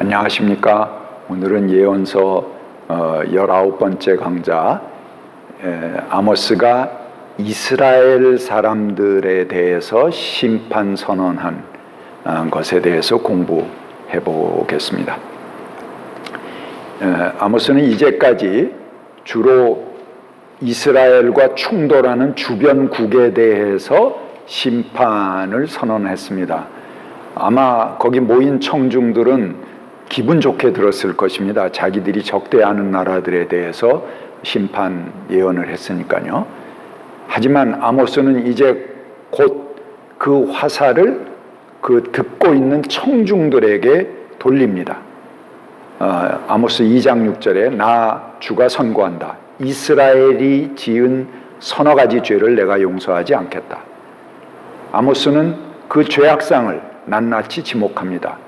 안녕하십니까. 오늘은 예언서 어, 19번째 강좌 에, 아모스가 이스라엘 사람들에 대해서 심판 선언한 어, 것에 대해서 공부해 보겠습니다. 에, 아모스는 이제까지 주로 이스라엘과 충돌하는 주변국에 대해서 심판을 선언했습니다. 아마 거기 모인 청중들은 기분 좋게 들었을 것입니다. 자기들이 적대하는 나라들에 대해서 심판 예언을 했으니까요. 하지만 아모스는 이제 곧 그 화살을 그 듣고 있는 청중들에게 돌립니다. 어, 아모스 2장 6절에 나 주가 선고한다. 이스라엘이 지은 서너 가지 죄를 내가 용서하지 않겠다. 아모스는 그 죄악상을 낱낱이 지목합니다.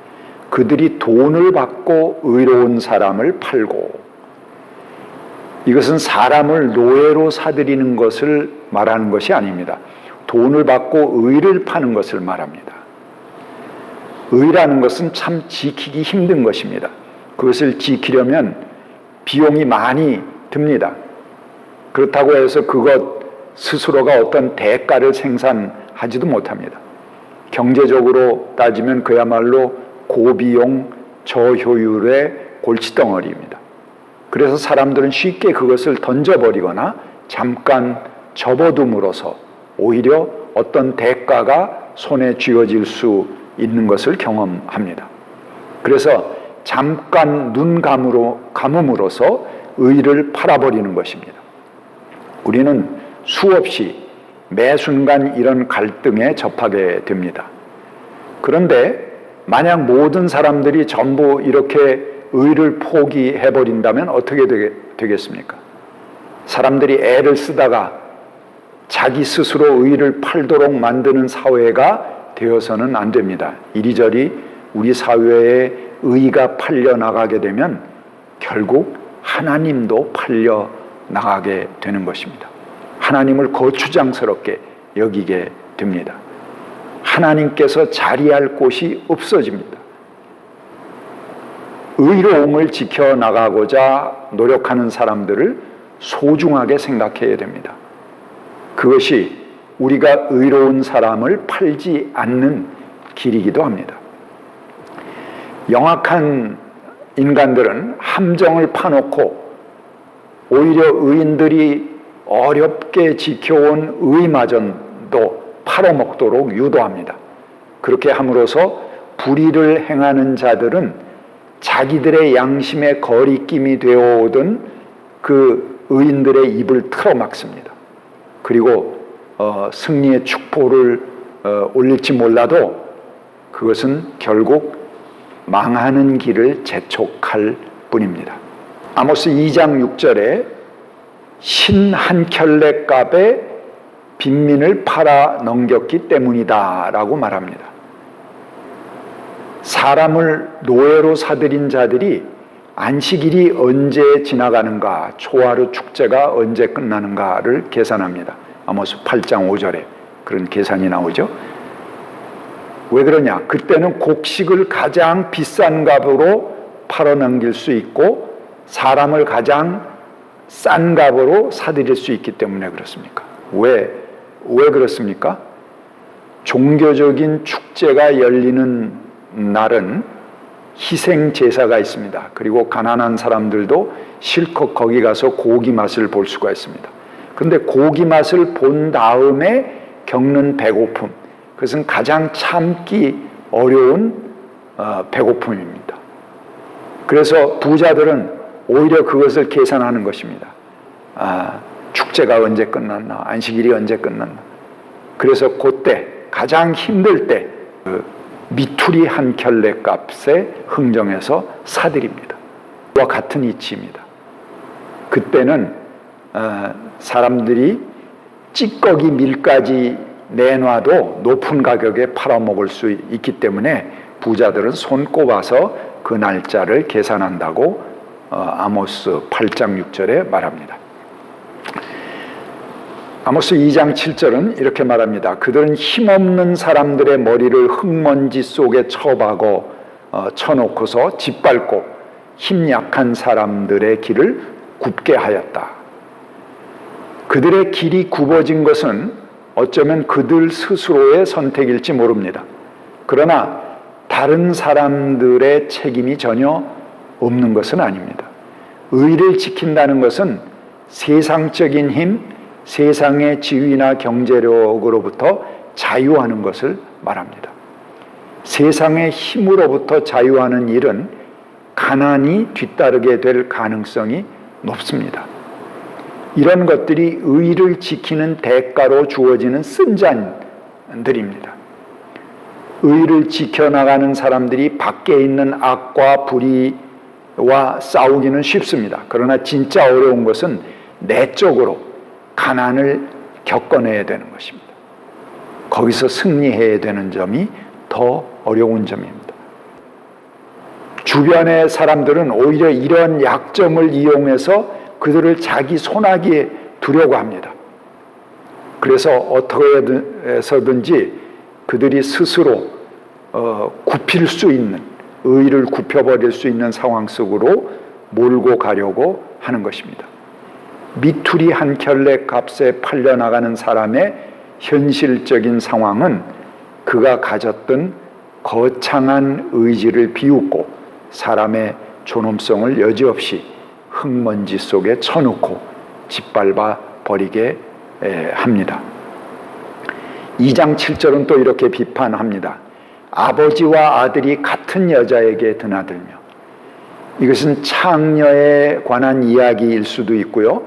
그들이 돈을 받고 의로운 사람을 팔고 이것은 사람을 노예로 사들이는 것을 말하는 것이 아닙니다. 돈을 받고 의를 파는 것을 말합니다. 의라는 것은 참 지키기 힘든 것입니다. 그것을 지키려면 비용이 많이 듭니다. 그렇다고 해서 그것 스스로가 어떤 대가를 생산하지도 못합니다. 경제적으로 따지면 그야말로 고비용 저효율의 골칫덩어리입니다. 그래서 사람들은 쉽게 그것을 던져버리거나 잠깐 접어둠으로써 오히려 어떤 대가가 손에 쥐어질 수 있는 것을 경험합니다. 그래서 잠깐 눈 감으로, 감음으로써 의를 팔아버리는 것입니다. 우리는 수없이 매 순간 이런 갈등에 접하게 됩니다. 그런데 만약 모든 사람들이 전부 이렇게 의를 포기해 버린다면 어떻게 되겠습니까? 사람들이 애를 쓰다가 자기 스스로 의를 팔도록 만드는 사회가 되어서는 안 됩니다. 이리저리 우리 사회에 의가 팔려 나가게 되면 결국 하나님도 팔려 나가게 되는 것입니다. 하나님을 거추장스럽게 여기게 됩니다. 하나님께서 자리할 곳이 없어집니다. 의로움을 지켜나가고자 노력하는 사람들을 소중하게 생각해야 됩니다. 그것이 우리가 의로운 사람을 팔지 않는 길이기도 합니다. 영악한 인간들은 함정을 파놓고 오히려 의인들이 어렵게 지켜온 의마전도 팔아먹 도록 유도합니다. 그렇게 함으로써 불의를 행하는 자들은 자기들의 양심의 거리낌이 되어 오던 그 의인들의 입을 틀어막습니다. 그리고 어, 승리의 축포를 어, 올릴지 몰라도 그것은 결국 망하는 길을 재촉할 뿐입니다. 아모스 2장 6절에 신 한 켤레 값에 빈민을 팔아 넘겼기 때문이다 라고 말합니다. 사람을 노예로 사들인 자들이 안식일이 언제 지나가는가, 초하루 축제가 언제 끝나는가를 계산합니다. 아모스 8장 5절에 그런 계산이 나오죠. 왜 그러냐? 그때는 곡식을 가장 비싼 값으로 팔아넘길 수 있고 사람을 가장 싼 값으로 사들일 수 있기 때문에 그렇습니까? 왜? 왜 그렇습니까? 종교적인 축제가 열리는 날은 희생 제사가 있습니다. 그리고 가난한 사람들도 실컷 거기 가서 고기 맛을 볼 수가 있습니다. 그런데 고기 맛을 본 다음에 겪는 배고픔, 그것은 가장 참기 어려운 어, 배고픔입니다. 그래서 부자들은 오히려 그것을 계산하는 것입니다. 아, 축제가 언제 끝났나, 안식일이 언제 끝났나. 그래서 그때 가장 힘들 때 그 미투리 한 켤레 값에 흥정해서 사드립니다. 와 같은 이치입니다. 그때는 어, 사람들이 찌꺼기 밀까지 내놔도 높은 가격에 팔아먹을 수 있기 때문에 부자들은 손 꼽아서 그 날짜를 계산한다고 어, 아모스 8장 6절에 말합니다. 아모스 2장 7절은 이렇게 말합니다. 그들은 힘없는 사람들의 머리를 흙먼지 속에 쳐박어 어, 쳐놓고서 짓밟고 힘 약한 사람들의 길을 굽게 하였다. 그들의 길이 굽어진 것은 어쩌면 그들 스스로의 선택일지 모릅니다. 그러나 다른 사람들의 책임이 전혀 없는 것은 아닙니다. 의를 지킨다는 것은 세상적인 힘, 세상의 지위나 경제력으로부터 자유하는 것을 말합니다. 세상의 힘으로부터 자유하는 일은 가난이 뒤따르게 될 가능성이 높습니다. 이런 것들이 의를 지키는 대가로 주어지는 쓴잔들입니다. 의를 지켜나가는 사람들이 밖에 있는 악과 불의와 싸우기는 쉽습니다. 그러나 진짜 어려운 것은 내적으로 가난을 겪어내야 되는 것입니다. 거기서 승리해야 되는 점이 더 어려운 점입니다. 주변의 사람들은 오히려 이런 약점을 이용해서 그들을 자기 손아귀에 두려고 합니다. 그래서 어떻게 해서든지 그들이 스스로 어, 굽힐 수 있는 의를 굽혀버릴 수 있는 상황 속으로 몰고 가려고 하는 것입니다. 미투리 한 켤레 값에 팔려나가는 사람의 현실적인 상황은 그가 가졌던 거창한 의지를 비웃고 사람의 존엄성을 여지없이 흙먼지 속에 쳐놓고 짓밟아 버리게 합니다. 2장 7절은 또 이렇게 비판합니다. 아버지와 아들이 같은 여자에게 드나들며 이것은 창녀에 관한 이야기일 수도 있고요.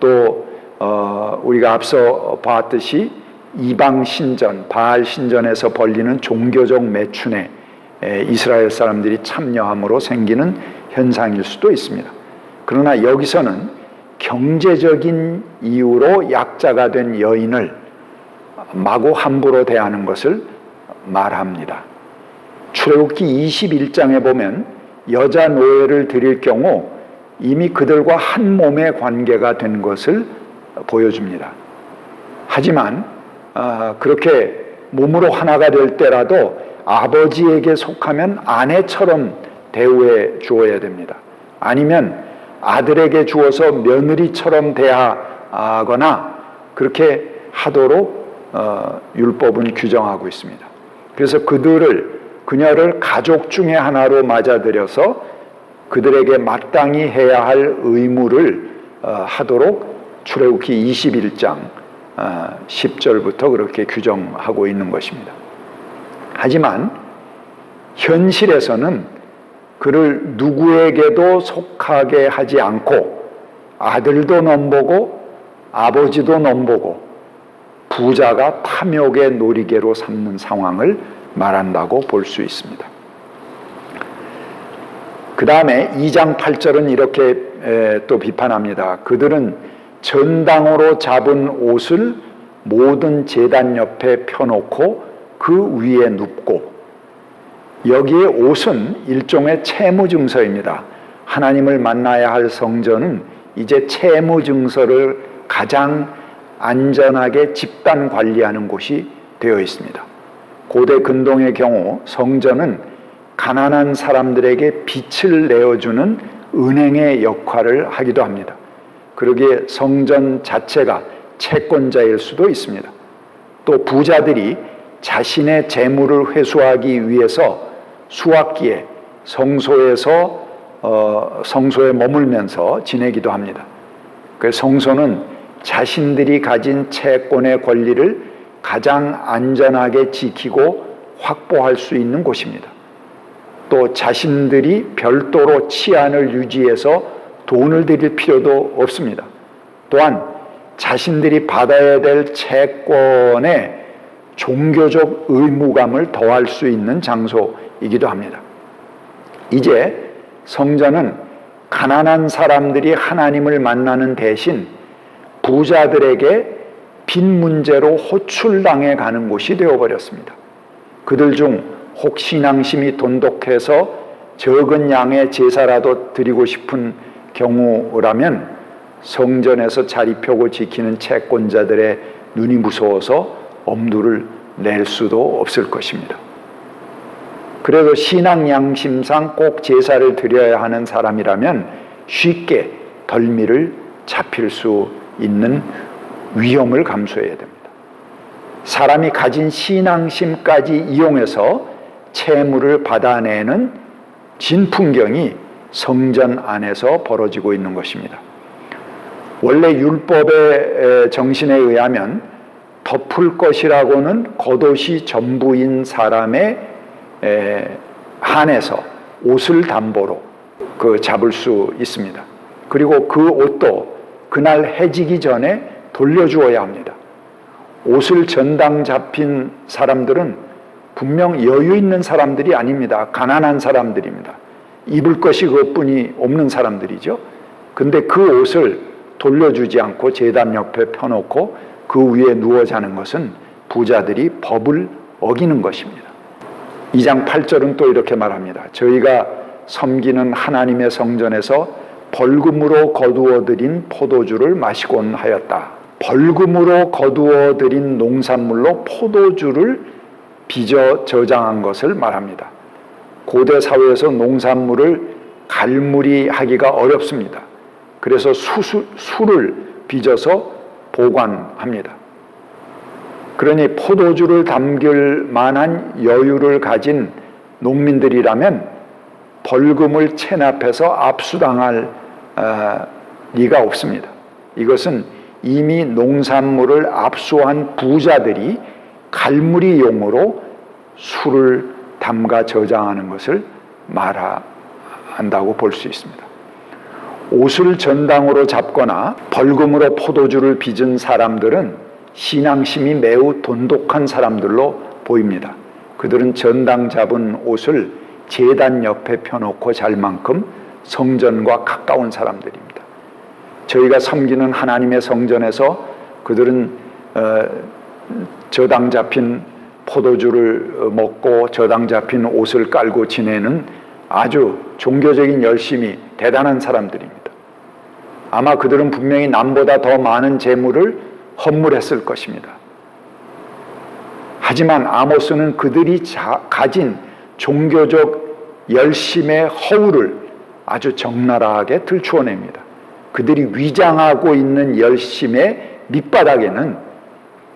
또 어, 우리가 앞서 봤듯이 이방 신전, 바알 신전에서 벌리는 종교적 매춘에 이스라엘 사람들이 참여함으로 생기는 현상일 수도 있습니다. 그러나 여기서는 경제적인 이유로 약자가 된 여인을 마구 함부로 대하는 것을 말합니다. 출애굽기 21장에 보면 여자 노예를 드릴 경우 이미 그들과 한 몸의 관계가 된 것을 보여줍니다. 하지만 어, 그렇게 몸으로 하나가 될 때라도 아버지에게 속하면 아내처럼 대우해 주어야 됩니다. 아니면 아들에게 주어서 며느리처럼 대하거나 그렇게 하도록 어, 율법은 규정하고 있습니다. 그래서 그들을 그녀를 가족 중의 하나로 맞아들여서 그들에게 마땅히 해야 할 의무를 어, 하도록 출애굽기 21장 어, 10절부터 그렇게 규정하고 있는 것입니다. 하지만 현실에서는 그를 누구에게도 속하게 하지 않고 아들도 넘보고 아버지도 넘보고 부자가 탐욕의 놀이개로 삼는 상황을 말한다고 볼 수 있습니다. 그 다음에 2장 8절은 이렇게 또 비판합니다. 그들은 전당으로 잡은 옷을 모든 재단 옆에 펴놓고 그 위에 눕고 여기에 옷은 일종의 채무 증서입니다. 하나님을 만나야 할 성전은 이제 채무 증서를 가장 안전하게 집단 관리하는 곳이 되어 있습니다. 고대 근동의 경우 성전은 가난한 사람들에게 빛을 내어주는 은행의 역할을 하기도 합니다. 그러기에 성전 자체가 채권자일 수도 있습니다. 또 부자들이 자신의 재물을 회수하기 위해서 수학기에 성소에서 어, 성소에 머물면서 지내기도 합니다. 그 성소는 자신들이 가진 채권의 권리를 가장 안전하게 지키고 확보할 수 있는 곳입니다. 또 자신들이 별도로 치안을 유지해서 돈을 들일 필요도 없습니다. 또한 자신들이 받아야 될 채권에 종교적 의무감을 더할 수 있는 장소이기도 합니다. 이제 성전은 가난한 사람들이 하나님을 만나는 대신 부자들에게 빈 문제로 호출당해 가는 곳이 되어버렸습니다. 그들 중 혹 신앙심이 돈독해서 적은 양의 제사라도 드리고 싶은 경우라면 성전에서 자리 펴고 지키는 채권자들의 눈이 무서워서 엄두를 낼 수도 없을 것입니다. 그래도 신앙 양심상 꼭 제사를 드려야 하는 사람이라면 쉽게 덜미를 잡힐 수 있는 위험을 감수해야 됩니다. 사람이 가진 신앙심까지 이용해서 채무를 받아내는 진풍경이 성전 안에서 벌어지고 있는 것입니다. 원래 율법의 정신에 의하면 덮을 것이라고는 겉옷이 전부인 사람의 한해서 옷을 담보로 그 잡을 수 있습니다. 그리고 그 옷도 그날 해지기 전에 돌려주어야 합니다. 옷을 전당 잡힌 사람들은 분명 여유 있는 사람들이 아닙니다. 가난한 사람들입니다. 입을 것이 그것뿐이 없는 사람들이죠. 근데 그 옷을 돌려주지 않고 제단 옆에 펴놓고 그 위에 누워 자는 것은 부자들이 법을 어기는 것입니다. 2장 8절은 또 이렇게 말합니다. 저희가 섬기는 하나님의 성전에서 벌금으로 거두어 들인 포도주를 마시곤 하였다. 벌금으로 거두어 들인 농산물로 포도주를 빚어 저장한 것을 말합니다. 고대 사회에서 농산물을 갈무리 하기가 어렵습니다. 그래서 수수, 술을 빚어서 보관합니다. 그러니 포도주를 담길 만한 여유를 가진 농민들이라면 벌금을 체납해서 압수당할 어, 리가 없습니다. 이것은 이미 농산물을 압수한 부자들이 갈무리용으로 술을 담가 저장하는 것을 말한다고 볼 수 있습니다. 옷을 전당으로 잡거나 벌금으로 포도주를 빚은 사람들은 신앙심이 매우 돈독한 사람들로 보입니다. 그들은 전당 잡은 옷을 재단 옆에 펴놓고 잘 만큼 성전과 가까운 사람들입니다. 저희가 섬기는 하나님의 성전에서 그들은 어, 저당 잡힌 포도주를 먹고 저당 잡힌 옷을 깔고 지내는 아주 종교적인 열심이 대단한 사람들입니다. 아마 그들은 분명히 남보다 더 많은 재물을 헌물했을 것입니다. 하지만 아모스는 그들이 자, 가진 종교적 열심의 허울을 아주 적나라하게 들추어냅니다. 그들이 위장하고 있는 열심의 밑바닥에는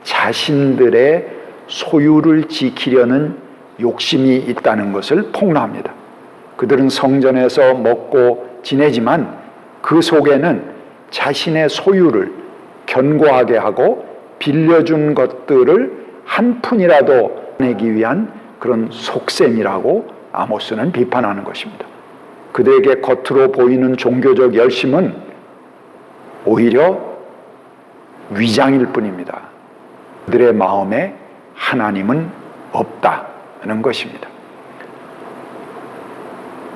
자신들의 소유를 지키려는 욕심이 있다는 것을 폭로합니다. 그들은 성전에서 먹고 지내지만 그 속에는 자신의 소유를 견고하게 하고 빌려준 것들을 한 푼이라도 내기 위한 그런 속셈이라고 아모스는 비판하는 것입니다. 그들에게 겉으로 보이는 종교적 열심은 오히려 위장일 뿐입니다. 그들의 마음에 하나님은 없다는 것입니다.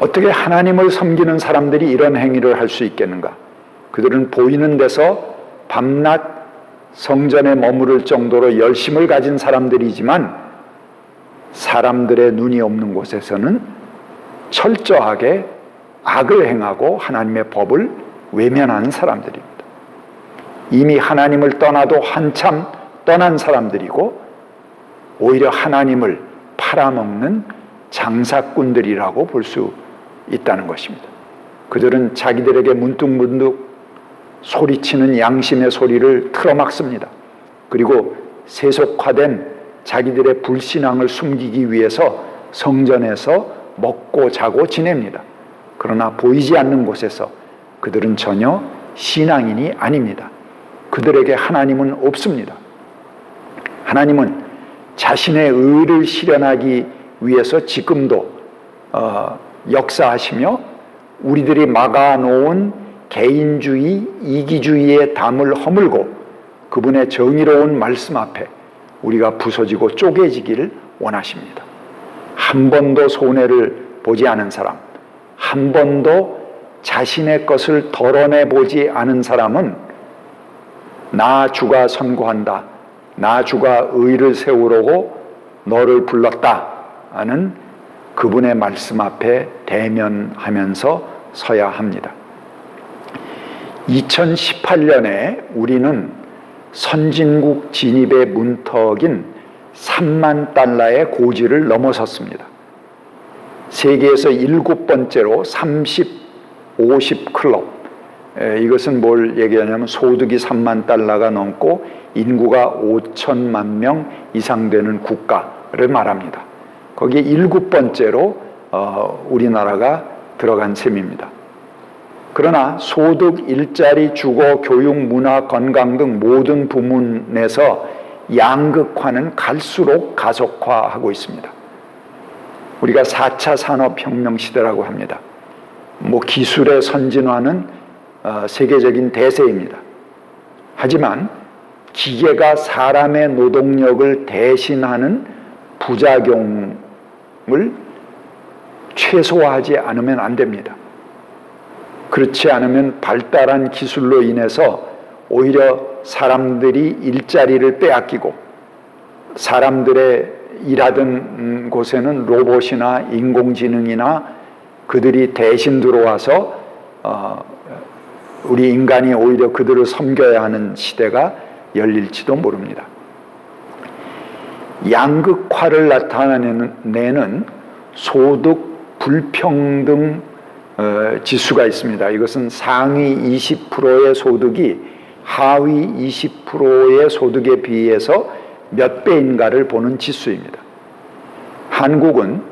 어떻게 하나님을 섬기는 사람들이 이런 행위를 할 수 있겠는가? 그들은 보이는 데서 밤낮 성전에 머무를 정도로 열심을 가진 사람들이지만 사람들의 눈이 없는 곳에서는 철저하게 악을 행하고 하나님의 법을 외면하는 사람들입니다. 이미 하나님을 떠나도 한참 떠난 사람들이고 오히려 하나님을 팔아먹는 장사꾼들이라고 볼 수 있다는 것입니다. 그들은 자기들에게 문득문득 소리치는 양심의 소리를 틀어막습니다. 그리고 세속화된 자기들의 불신앙을 숨기기 위해서 성전에서 먹고 자고 지냅니다. 그러나 보이지 않는 곳에서 그들은 전혀 신앙인이 아닙니다. 그들에게 하나님은 없습니다. 하나님은 자신의 의를 실현하기 위해서 지금도 어, 역사하시며 우리들이 막아놓은 개인주의, 이기주의의 담을 허물고 그분의 정의로운 말씀 앞에 우리가 부서지고 쪼개지기를 원하십니다. 한 번도 손해를 보지 않은 사람, 한 번도 자신의 것을 덜어내 보지 않은 사람은 나 주가 선고한다. 나 주가 의를 세우려고 너를 불렀다. 하는 그분의 말씀 앞에 대면하면서 서야 합니다. 2018년에 우리는 선진국 진입의 문턱인 3만 달러의 고지를 넘어섰습니다. 세계에서 일곱 번째로 30, 50 클럽. 에, 이것은 뭘 얘기하냐면 소득이 3만 달러가 넘고 인구가 5천만 명 이상 되는 국가를 말합니다. 거기에 일곱 번째로 어, 우리나라가 들어간 셈입니다. 그러나 소득, 일자리, 주거, 교육, 문화, 건강 등 모든 부문에서 양극화는 갈수록 가속화하고 있습니다. 우리가 4차 산업혁명 시대라고 합니다. 뭐 기술의 선진화는 어, 세계적인 대세입니다. 하지만 기계가 사람의 노동력을 대신하는 부작용을 최소화하지 않으면 안 됩니다. 그렇지 않으면 발달한 기술로 인해서 오히려 사람들이 일자리를 빼앗기고 사람들의 일하던 곳에는 로봇이나 인공지능이나 그들이 대신 들어와서 어, 우리 인간이 오히려 그들을 섬겨야 하는 시대가 열릴지도 모릅니다. 양극화를 나타내는 소득 불평등 어, 지수가 있습니다. 이것은 상위 20%의 소득이 하위 20%의 소득에 비해서 몇 배인가를 보는 지수입니다. 한국은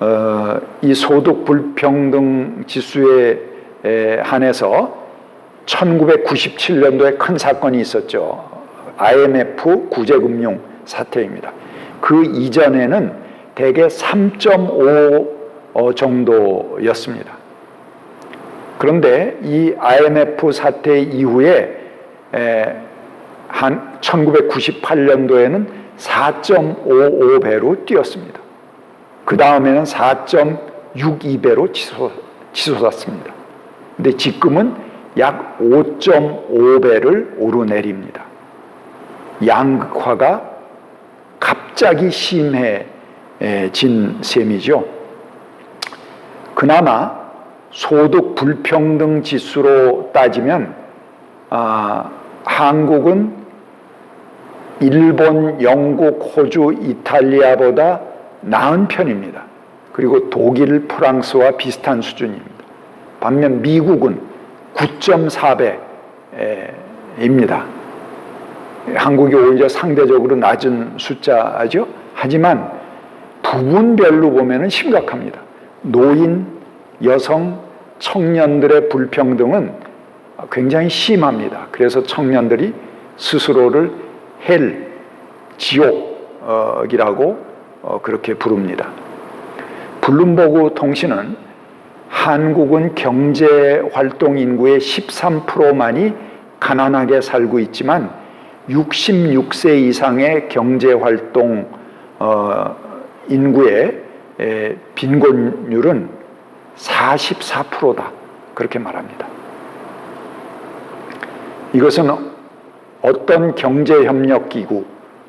어, 이 소득 불평등 지수에 에, 한해서 1997년도에 큰 사건이 있었죠. IMF 구제금융 사태입니다. 그 이전에는 대개 3.5 어, 정도였습니다. 그런데 이 IMF 사태 이후에 한 1998년도에는 4.55배로 뛰었습니다. 그 다음에는 4.62배로 치솟, 치솟았습니다. 근데 지금은 약 5.5배를 오르내립니다. 양극화가 갑자기 심해진 셈이죠. 그나마 소득 불평등 지수로 따지면 아, 한국은 일본, 영국, 호주, 이탈리아보다 나은 편입니다. 그리고 독일, 프랑스와 비슷한 수준입니다. 반면 미국은 9.4배입니다. 한국이 오히려 상대적으로 낮은 숫자죠. 하지만 부분별로 보면 심각합니다. 노인, 여성, 청년들의 불평등은 굉장히 심합니다. 그래서 청년들이 스스로를 헬, 지옥이라고 어, 그렇게 부릅니다. 블룸버그 통신은 한국은 경제 활동 인구의 13%만이 가난하게 살고 있지만 66세 이상의 경제 활동 어, 인구의 빈곤율은 44%다. 그렇게 말합니다. 이것은 어떤 경제협력기구,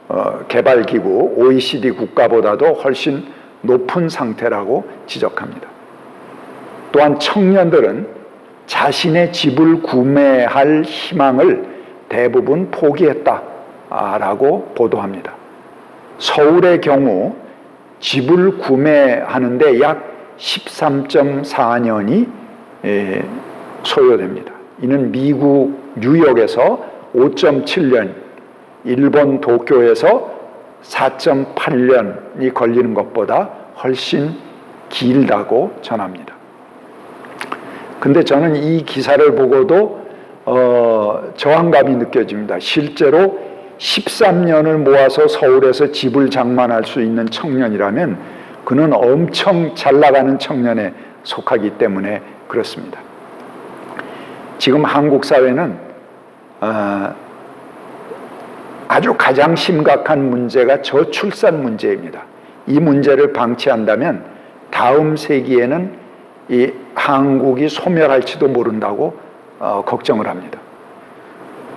어, 개발기구, OECD 국가보다도 훨씬 높은 상태라고 지적합니다. 또한 청년들은 자신의 집을 구매할 희망을 대부분 포기했다라고 보도합니다. 서울의 경우 집을 구매하는데 약 13.4년이 소요됩니다. 이는 미국 뉴욕에서 5.7년, 일본 도쿄에서 4.8년이 걸리는 것보다 훨씬 길다고 전합니다. 근데 저는 이 기사를 보고도 어, 저항감이 느껴집니다. 실제로 13년을 모아서 서울에서 집을 장만할 수 있는 청년이라면 그는 엄청 잘 나가는 청년에 속하기 때문에 그렇습니다. 지금 한국 사회는 어, 아주 가장 심각한 문제가 저출산 문제입니다. 이 문제를 방치한다면 다음 세기에는 이 한국이 소멸할지도 모른다고 어, 걱정을 합니다.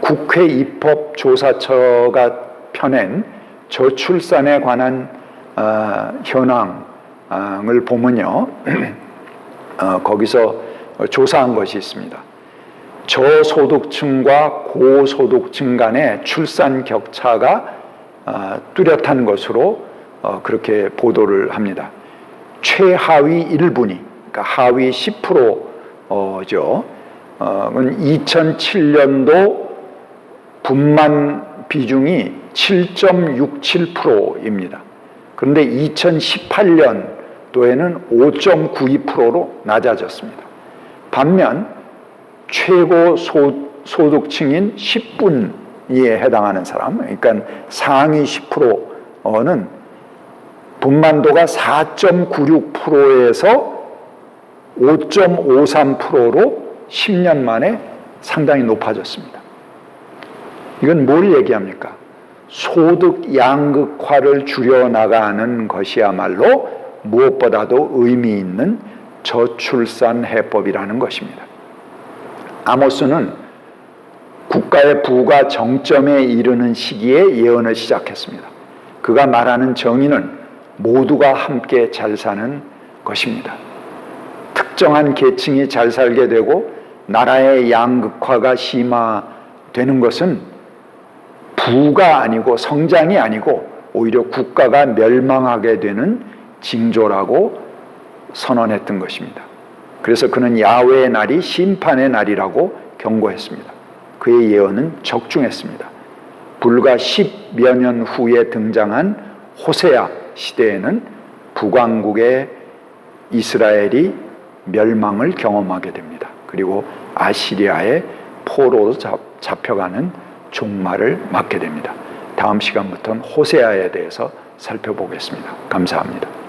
국회 입법조사처가 펴낸 저출산에 관한 어, 현황을 보면요, 어, 거기서 조사한 것이 있습니다. 저소득층과 고소득층 간의 출산 격차가 어, 뚜렷한 것으로 어, 그렇게 보도를 합니다. 최하위 1분위, 그러니까 하위 10%죠. 어, 2007년도 분만 비중이 7.67%입니다. 그런데 2018년도에는 5.92%로 낮아졌습니다. 반면 최고 소, 소득층인 10분위에 해당하는 사람, 그러니까 상위 10%는 분만도가 4.96%에서 5.53%로 10년 만에 상당히 높아졌습니다. 이건 뭘 얘기합니까? 소득 양극화를 줄여나가는 것이야말로 무엇보다도 의미 있는 저출산 해법이라는 것입니다. 아모스는 국가의 부가 정점에 이르는 시기에 예언을 시작했습니다. 그가 말하는 정의는 모두가 함께 잘 사는 것입니다. 특정한 계층이 잘 살게 되고 나라의 양극화가 심화되는 것은 부가 아니고 성장이 아니고 오히려 국가가 멸망하게 되는 징조라고 선언했던 것입니다. 그래서 그는 야외의 날이 심판의 날이라고 경고했습니다. 그의 예언은 적중했습니다. 불과 10여 년 후에 등장한 호세아 시대에는 북왕국의 이스라엘이 멸망을 경험하게 됩니다. 그리고 아시리아의 포로로 잡혀가는 종말을 맞게 됩니다. 다음 시간부터는 호세아에 대해서 살펴보겠습니다. 감사합니다.